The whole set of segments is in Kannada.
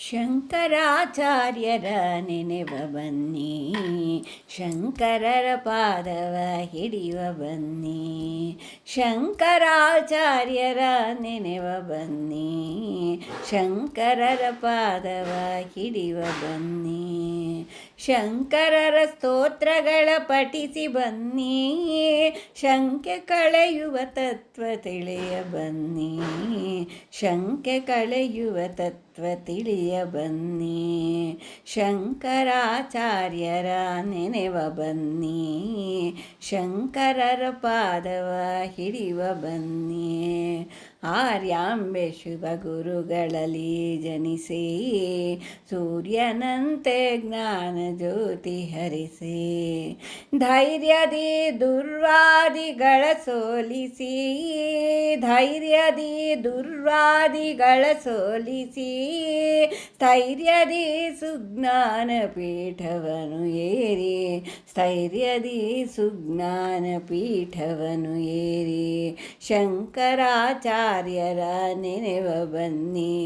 ಶಂಕರಾಚಾರ್ಯರ ನೆನೆವ ಬನ್ನಿ ಶಂಕರರ ಪಾದವ ಹಿಡಿಯುವ ಬನ್ನಿ ಶಂಕರಾಚಾರ್ಯರ ನೆನೆವ ಬನ್ನಿ ಶಂಕರರ ಪಾದವ ಹಿಡಿಯುವ ಬನ್ನಿ. ಶಂಕರರ ಸ್ತೋತ್ರಗಳ ಪಠಿಸಿ ಬನ್ನಿ ಶಂಕೆ ಕಳೆಯುವ ತತ್ವ ತಿಳಿಯ ಬನ್ನಿ ಶಂಕೆ ಕಳೆಯುವ ತತ್ವ ತಿಳಿಯ ಬನ್ನಿ ಶಂಕರಾಚಾರ್ಯರ ನೆನೆವ ಬನ್ನಿ ಶಂಕರರ ಪಾದವ ಹಿಡಿಯುವ ಬನ್ನಿ ಆರ್ಯಾಂಬೆ ಶುಭ ಗುರುಗಳಲ್ಲಿ ಜನಿಸಿ ಸೂರ್ಯನಂತೆ ಜ್ಞಾನ ಜ್ಯೋತಿ ಹರಿಸಿ. ಧೈರ್ಯದಿ ದುರ್ವಾದಿಗಳ ಸೋಲಿಸಿ ಧೈರ್ಯದಿ ದುರ್ವಾದಿಗಳ ಸೋಲಿಸಿ ಧೈರ್ಯದಿ ಸುಜ್ಞಾನ ಪೀಠವನ್ನು ಏರಿ ಸ್ಥೈರ್ಯದಿ ಸುಜ್ಞಾನ ಪೀಠವನು ಏರಿ ಶಂಕರಾಚಾರ್ಯರ ನೆನೆವ ಬನ್ನಿ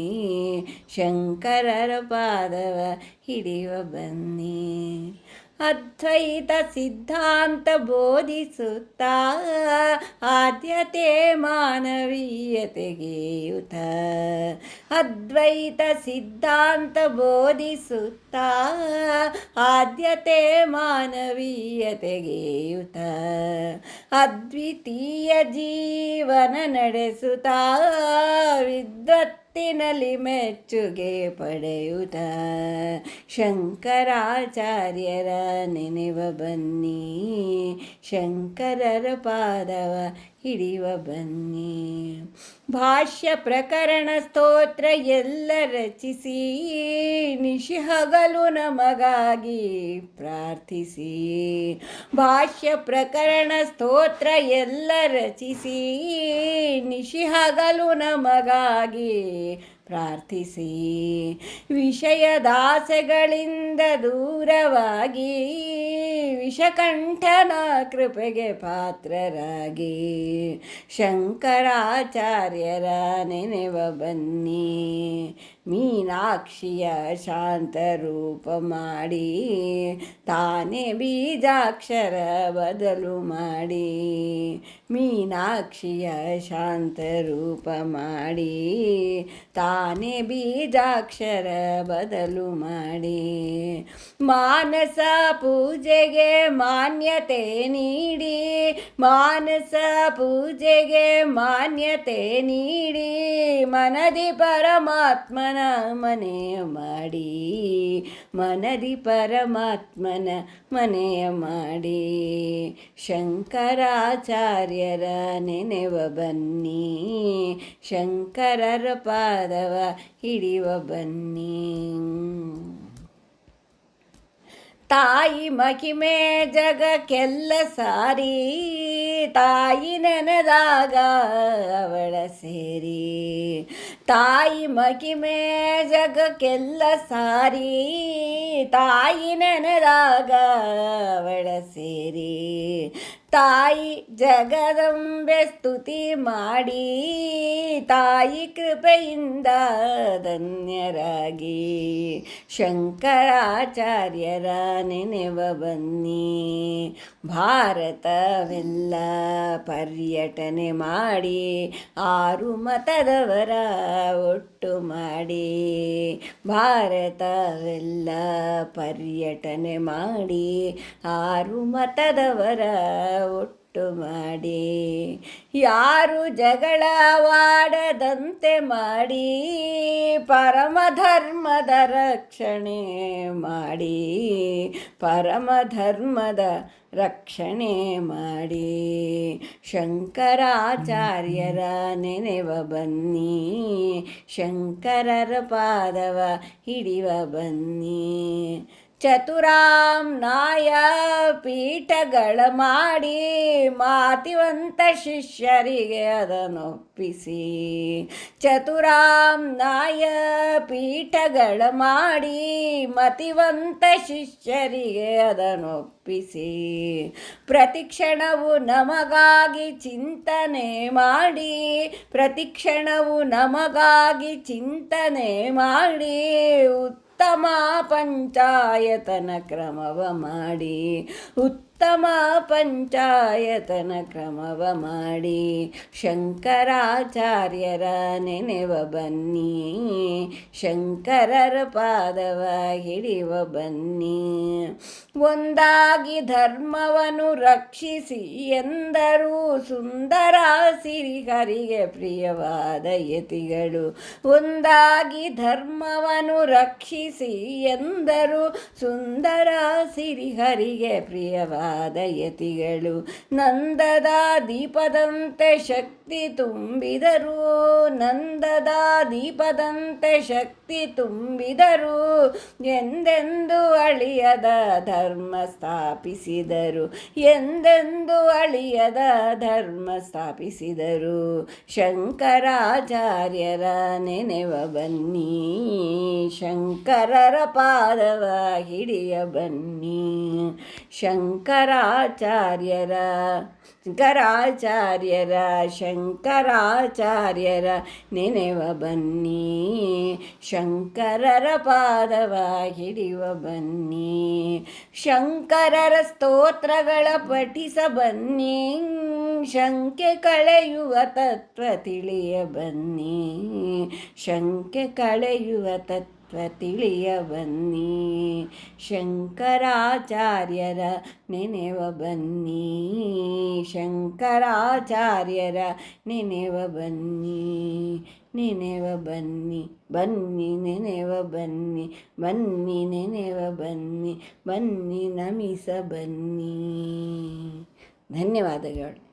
ಶಂಕರರ ಪಾದವ ಹಿಡಿಯುವ ಬನ್ನಿ. ಅದ್ವೈತ ಸಿದ್ಧಾಂತ ಬೋಧಿಸುತ್ತಾ ಆದ್ಯತೆ ಮಾನವೀಯತೆಗೆಯುತ ಅದ್ವೈತ ಸಿದ್ಧಾಂತ ಬೋಧಿಸುತ್ತಾ ಆದ್ಯತೆ ಮಾನವೀಯತೆಗೆಯುತ ಅದ್ವಿತೀಯ ಜೀವನ ನಡೆಸುತ್ತಾ ವಿದ್ವತ್ತಿನಲ್ಲಿ ಮೆಚ್ಚುಗೆ ಪಡೆಯುತ್ತ ಶಂಕರಾಚಾರ್ಯರ ನೆನೆವ ಬನ್ನಿ. ಶಂಕರರ ಪಾದವ ಹಿಡಿಯುವ ಬನ್ನಿ. ಭಾಷ್ಯ ಪ್ರಕರಣ ಸ್ತೋತ್ರ ಎಲ್ಲ ರಚಿಸಿ ನಿಶಿ ಹಗಲು ನಮಗಾಗಿ ಪ್ರಾರ್ಥಿಸಿ. ಭಾಷ್ಯ ಪ್ರಕರಣ ಸ್ತೋತ್ರ ಎಲ್ಲ ರಚಿಸಿ ನಿಶಿ ಹಗಲು ನಮಗಾಗಿ ಪ್ರಾರ್ಥಿಸಿ. ವಿಷಯದಾಸೆಗಳಿಂದ ದೂರವಾಗಿ ವಿಷಕಂಠನ ಕೃಪೆಗೆ ಪಾತ್ರರಾಗಿ ಶಂಕರಾಚಾರ್ಯರ ನೆನೆವ ಬನ್ನಿ. ಮೀನಾಕ್ಷಿಯ ಶಾಂತ ರೂಪ ಮಾಡಿ ತಾನೇ ಬೀಜಾಕ್ಷರ ಬದಲು ಮಾಡಿ, ಮೀನಾಕ್ಷಿಯ ಶಾಂತ ರೂಪ ಮಾಡಿ ತಾನೇ ಬೀಜಾಕ್ಷರ ಬದಲು ಮಾಡಿ. ಮಾನಸ ಪೂಜೆಗೆ ಮಾನ್ಯತೆ ನೀಡಿ, ಮಾನಸ ಪೂಜೆಗೆ ಮಾನ್ಯತೆ ನೀಡಿ, ಮನದಿ ಪರಮಾತ್ಮನ ಮನೆಯ ಮಾಡಿ ಮನದಿ ಪರಮಾತ್ಮನ ಮನೆಯ ಮಾಡಿ. ಶಂಕರಾಚಾರ್ಯರ ನೆನೆವ ಬನ್ನಿ ಶಂಕರರ ಪಾದವ ಹಿಡಿಯುವ ಬನ್ನಿ. ತಾಯಿ ಮಹಿಮೆ ಜಗಕ್ಕೆಲ್ಲ ಸಾರಿ. ತಾಯಿ ನೆನೆದಾಗ ಅವಳ ಸೇರಿ. ತಾಯಿ ಮಹಿಮೆ ಜಗಕ್ಕೆಲ್ಲ ಸಾರಿ. ತಾಯಿ ನೆನೆದಾಗ ಅವಳ ಸೇರಿ. ತಾಯಿ ಜಗದಂಬೆ ಸ್ತುತಿ ಮಾಡಿ, ತಾಯಿ ಕೃಪೆಯಿಂದ ಧನ್ಯರಾಗಿ. ಶಂಕರಾಚಾರ್ಯರ ನೆನೆವ ಬನ್ನಿ, ಭಾರತವೆಲ್ಲ ಪರ್ಯಟನೆ ಮಾಡಿ, ಆರು ಮತದವರ ಒಟ್ಟು ಮಾಡಿ, ಭಾರತವೆಲ್ಲ ಪರ್ಯಟನೆ ಮಾಡಿ, ಆರು ಮತದವರ ಒಟ್ಟು ಮಾಡಿ ಯಾರು ಜಗಳವಾಡದಂತೆ ಮಾಡಿ ಪರಮ ಧರ್ಮದ ರಕ್ಷಣೆ ಮಾಡಿ ಪರಮ ಧರ್ಮದ ರಕ್ಷಣೆ ಮಾಡಿ. ಶಂಕರಾಚಾರ್ಯರ ನೆನೆವ ಬನ್ನಿ, ಶಂಕರರ ಪಾದವ ಹಿಡಿವ ಬನ್ನಿ. ಚತುರಾಮ್ನಾಯ ಪೀಠಗಳ ಮಾಡಿ ಮಾತಿವಂತ ಶಿಷ್ಯರಿಗೆ ಅದನ್ನೊಪ್ಪಿಸಿ ಚತುರಾಮ್ನಾಯ ಪೀಠಗಳ ಮಾಡಿ ಮತಿವಂತ ಶಿಷ್ಯರಿಗೆ ಅದನ್ನೊಪ್ಪಿಸಿ ಪ್ರತಿಕ್ಷಣವು ನಮಗಾಗಿ ಚಿಂತನೆ ಮಾಡಿ, ಪ್ರತಿಕ್ಷಣವು ನಮಗಾಗಿ ಚಿಂತನೆ ಮಾಡಿ ಉತ್ತಮ ಪಂಚಾಯತನ ಕ್ರಮವ ಮಾಡಿ ಉತ್ತಮ ಪಂಚಾಯತನ ಕ್ರಮವ ಮಾಡಿ ಶಂಕರಾಚಾರ್ಯರ ನೆನೆವ ಬನ್ನಿ, ಶಂಕರರ ಪಾದವ ಹಿಡಿವ ಬನ್ನಿ. ಒಂದಾಗಿ ಧರ್ಮವನ್ನು ರಕ್ಷಿಸಿ ಎಂದರೂ ಸುಂದರ ಸಿರಿಗರಿಗೆ ಪ್ರಿಯವಾದ ಯತಿಗಳು. ಒಂದಾಗಿ ಧರ್ಮವನ್ನು ರಕ್ಷಿಸಿ ಎಂದರೂ ಸುಂದರ ಸಿರಿಹರಿಗೆ ಪ್ರಿಯವಾದ ಯತಿಗಳು ನಂದದ ದೀಪದಂತೆ ಶಕ್ತಿ ತುಂಬಿದರು. ನಂದದ ದೀಪದಂತೆ ಶಕ್ತಿ ತುಂಬಿದರು. ಎಂದೆಂದು ಅಳಿಯದ ಧರ್ಮ ಸ್ಥಾಪಿಸಿದರು? ಎಂದೆಂದು ಅಳಿಯದ ಧರ್ಮ ಸ್ಥಾಪಿಸಿದರು? ಶಂಕರಾಚಾರ್ಯರ ನೆನೆವ ಬನ್ನಿ. ಶಂಕರರ ಪಾದವ ಹಿಡಿಯ ಬನ್ನಿ. ಶಂಕರಾಚಾರ್ಯರ ಶಂಕರಾಚಾರ್ಯರ ಶಂಕರಾಚಾರ್ಯರ ನೆನೆವ ಬನ್ನಿ. ಶಂಕರರ ಪಾದವ ಹಿಡಿಯುವ ಬನ್ನಿ. ಶಂಕರರ ಸ್ತೋತ್ರಗಳ ಪಠಿಸ ಬನ್ನಿ. ಶಂಕೆ ಕಳೆಯುವ ತತ್ವ ತಿಳಿಯ ಬನ್ನಿ. ಶಂಕೆ ಕಳೆಯುವ ತತ್ವ ತಿಳಿಯ ಬನ್ನಿ ಶಂಕರಾಚಾರ್ಯರ ನೆನೆವ ಬನ್ನಿ. ಶಂಕರಾಚಾರ್ಯರ ನೆನೆವ ಬನ್ನಿ. ನೆನೆವ ಬನ್ನಿ. ಬನ್ನಿ ನೆನೆವ ಬನ್ನಿ. ಬನ್ನಿ ನೆನೆವ ಬನ್ನಿ. ಬನ್ನಿ ನಮಿಸ ಬನ್ನಿ. ಧನ್ಯವಾದಗಳು.